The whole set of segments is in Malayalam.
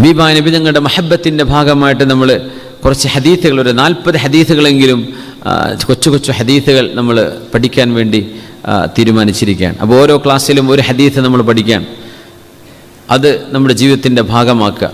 ഹബീബ നബി തങ്ങളുടെ മഹബത്തിന്റെ ഭാഗമായിട്ട് നമ്മൾ കുറച്ച് ഹദീസുകൾ ഒരു നാൽപ്പത് ഹദീസുകളെങ്കിലും കൊച്ചു കൊച്ചു ഹദീസുകൾ നമ്മൾ പഠിക്കാൻ വേണ്ടി തീരുമാനിച്ചിരിക്കുകയാണ്. അപ്പോൾ ഓരോ ക്ലാസ്സിലും ഒരു ഹദീസ് നമ്മൾ പഠിക്കാൻ അത് നമ്മുടെ ജീവിതത്തിന്റെ ഭാഗമാക്കുക.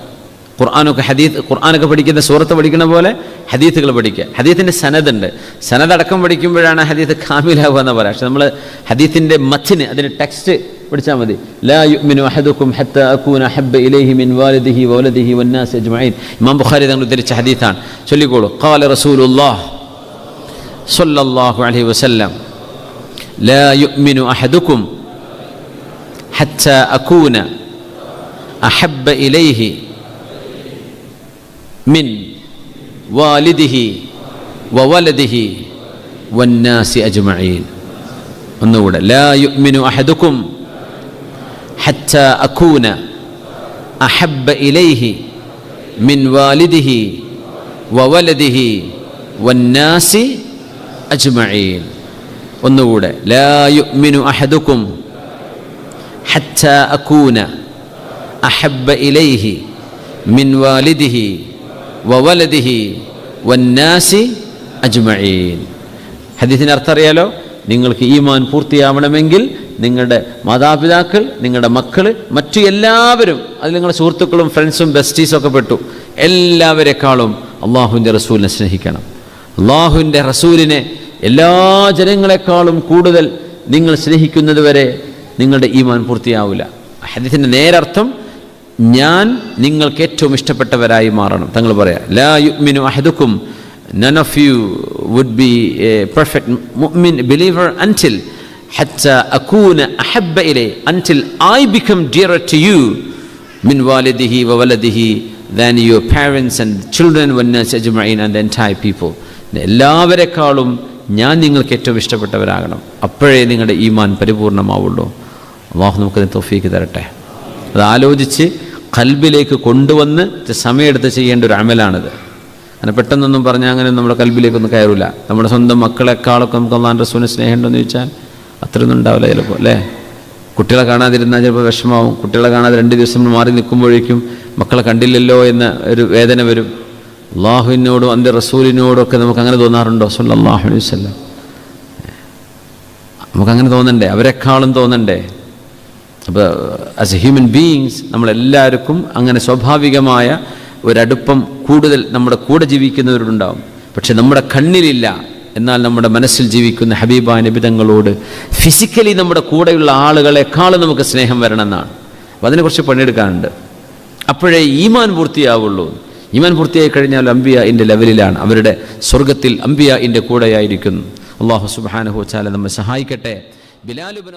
ഖുർആാനൊക്കെ ഹദീസ് ഖുർആാനൊക്കെ പഠിക്കുന്ന സൂറത്ത് പഠിക്കുന്ന പോലെ ഹദീസുകൾ പഠിക്കുക. ഹദീത്തിന്റെ സനദുണ്ട്. സനദടക്കം പഠിക്കുമ്പോഴാണ് ഹദീത്ത് കാമിലാവുക എന്ന് പറയാം പക്ഷെ നമ്മൾ ഹദീത്തിന്റെ മത്തിന് അതിന്റെ ടെക്സ്റ്റ് പഠിച്ചാൽ മതി. ലാ യുഅ്മിനു അഹദുക്കും ഹത്ത അകൂന ഹബ്ബ ഇലൈഹി മിൻ വാലിദിഹി വലദിഹി വന്നാസ് അജ്മഈൻ. ഇമാം ബുഖാരി തങ്ങൾ ഉദ്ധരിച്ച ഹദീത്താണ് ചൊല്ലിക്കോളൂ. ഖാല റസൂലുള്ളാഹ് സ്വല്ലല്ലാഹു അലൈഹി വസല്ലം. ലാ യുഅ്മിനു അഹദുക്കും ഹത്ത അകൂന അഹബ്ബ ഇലൈഹി മിൻ വാലിദിഹി വവലദിഹി വന്നാസി അജ്മഈൻ. ഒന്നുകൂടെ. ലാ യുഅ്മിനു അഹദുക്കും ഹത്ത അകൂന അഹബ്ബ ഇലൈഹി മിൻ വാലിദിഹി വവലദിഹി വന്നാസി അജ്മഈൻ ഒന്നുകൂടെ. ലാ യുഅ്മിനു അഹദുക്കും ഹച്ച അക്കൂന അഹബ്ബ ഇലൈഹി മിൻ വാലിദിഹി വവലദിഹി വന്നാസി അജ്മഈൻ ഹദീസിന് അർത്ഥം അറിയാലോ നിങ്ങൾക്ക് ഈമാൻ പൂർത്തിയാവണമെങ്കിൽ നിങ്ങളുടെ മാതാപിതാക്കൾ നിങ്ങളുടെ മക്കൾ മറ്റു എല്ലാവരും അതിൽ നിങ്ങളുടെ സുഹൃത്തുക്കളും ഫ്രണ്ട്സും ബെസ്റ്റീസും ഒക്കെ പെട്ടു. എല്ലാവരെക്കാളും അള്ളാഹുവിന്റെ റസൂലിനെ സ്നേഹിക്കണം. അള്ളാഹുവിന്റെ റസൂലിനെ എല്ലാ ജനങ്ങളെക്കാളും കൂടുതൽ നിങ്ങൾ സ്നേഹിക്കുന്നത് വരെ നിങ്ങളുടെ ഈമാൻ പൂർത്തിയാവില്ല. ഹദീസിന്റെ നേരർത്ഥം ഞാൻ നിങ്ങൾക്ക് ഏറ്റവും ഇഷ്ടപ്പെട്ടവരായി മാറണം. തങ്ങൾ പറയാം ലാ യുഅ്മിനു അഹദുക്കും none of you would be a perfect believer believer until hatta akuna ahabba ilay until I become dearer to you min walidihi wa waladihi than your parents and children والناس أجمعين and the entire people എല്ലാവരെക്കാളും ഞാൻ നിങ്ങൾക്ക് ഏറ്റവും ഇഷ്ടപ്പെട്ടവരാകണം അപ്പോഴേ നിങ്ങളുടെ ഈമാൻ പരിപൂർണമാവുള്ളൂ അള്ളാഹു നമുക്കതിന് തൊഫീക്ക് തരട്ടെ അത് ആലോചിച്ച് കൽബിലേക്ക് കൊണ്ടുവന്ന് സമയമെടുത്ത് ചെയ്യേണ്ട ഒരു അമലാണിത് അങ്ങനെ പെട്ടെന്നൊന്നും പറഞ്ഞാൽ അങ്ങനെ നമ്മുടെ കൽബിലേക്കൊന്നും കയറില്ല നമ്മുടെ സ്വന്തം മക്കളെക്കാളൊക്കെ നമുക്ക് അള്ളാൻ റസൂലിന് സ്നേഹമുണ്ടെന്ന് ചോദിച്ചാൽ അത്രയൊന്നും ഉണ്ടാവില്ല ചിലപ്പോൾ അല്ലേ? കുട്ടികളെ കാണാതിരുന്നാൽ ചിലപ്പോൾ വിഷമാവും കുട്ടികളെ കാണാതെ രണ്ട് ദിവസം മാറി നിൽക്കുമ്പോഴേക്കും മക്കളെ കണ്ടില്ലല്ലോ എന്ന ഒരു വേദന വരും. അള്ളാഹുവിനോടും അന്റെ റസൂലിനോടും ഒക്കെ നമുക്ക് അങ്ങനെ തോന്നാറുണ്ടോ? സല്ലല്ലാഹു അലൈഹി വസല്ലം. നമുക്കങ്ങനെ തോന്നണ്ടേ? അവരെക്കാളും തോന്നണ്ടേ? അപ്പോൾ ആസ് എ ഹ്യൂമൻ ബീയിങ്സ് നമ്മളെല്ലാവർക്കും അങ്ങനെ സ്വാഭാവികമായ ഒരടുപ്പം കൂടുതൽ നമ്മുടെ കൂടെ ജീവിക്കുന്നവരുണ്ടാവും പക്ഷെ നമ്മുടെ കണ്ണിലില്ല. എന്നാൽ നമ്മുടെ മനസ്സിൽ ജീവിക്കുന്ന ഹബീബ നിബിതങ്ങളോട് ഫിസിക്കലി നമ്മുടെ കൂടെയുള്ള ആളുകളെക്കാളും നമുക്ക് സ്നേഹം വരണമെന്നാണ്. അപ്പോൾ അതിനെക്കുറിച്ച് പണിയെടുക്കാനുണ്ട്. അപ്പോഴേ ഈമാൻ പൂർത്തിയാവുള്ളൂ. ഈമാൻ പൂർത്തിയായി കഴിഞ്ഞാൽ അംബിയ ഇന്റെ ലെവലിലാണ്. അവരുടെ സ്വർഗത്തിൽ അംബിയ ഇന്റെ കൂടെയായിരിക്കുന്നു. അള്ളാഹു സുബാനഹു ചാല നമ്മെ സഹായിക്കട്ടെ. ബിലാലുബിൻ